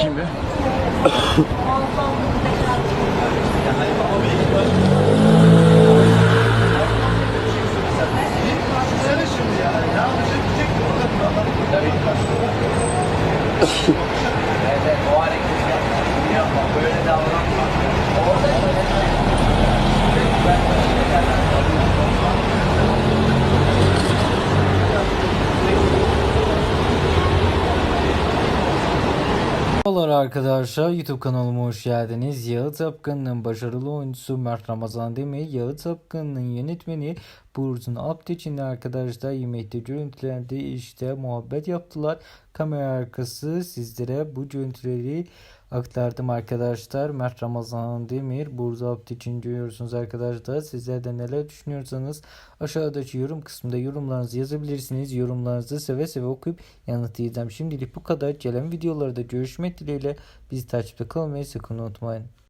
Şimdi. Merhabalar arkadaşlar YouTube kanalıma hoş geldiniz. Yağıt Apkan'ın başarılı oyuncusu Mert Ramazan Demir, Yağıt Apkan'ın yönetmeni Burçin Apteç'in arkadaşlar yemekte görüntülendi. işte muhabbet yaptılar. Kamera arkası sizlere bu görüntüleri aktardım arkadaşlar. Mert Ramazan Demir, Burcu Apteç'in görüyorsunuz arkadaşlar. Sizler de neler düşünüyorsanız aşağıdaki yorum kısmında yorumlarınızı yazabilirsiniz. Yorumlarınızı seve seve okuyup yanıtlayacağım. Şimdilik bu kadar. Gelen videolarda görüşmek dileğiyle. Bizi takipte kalmayı sakın unutmayın.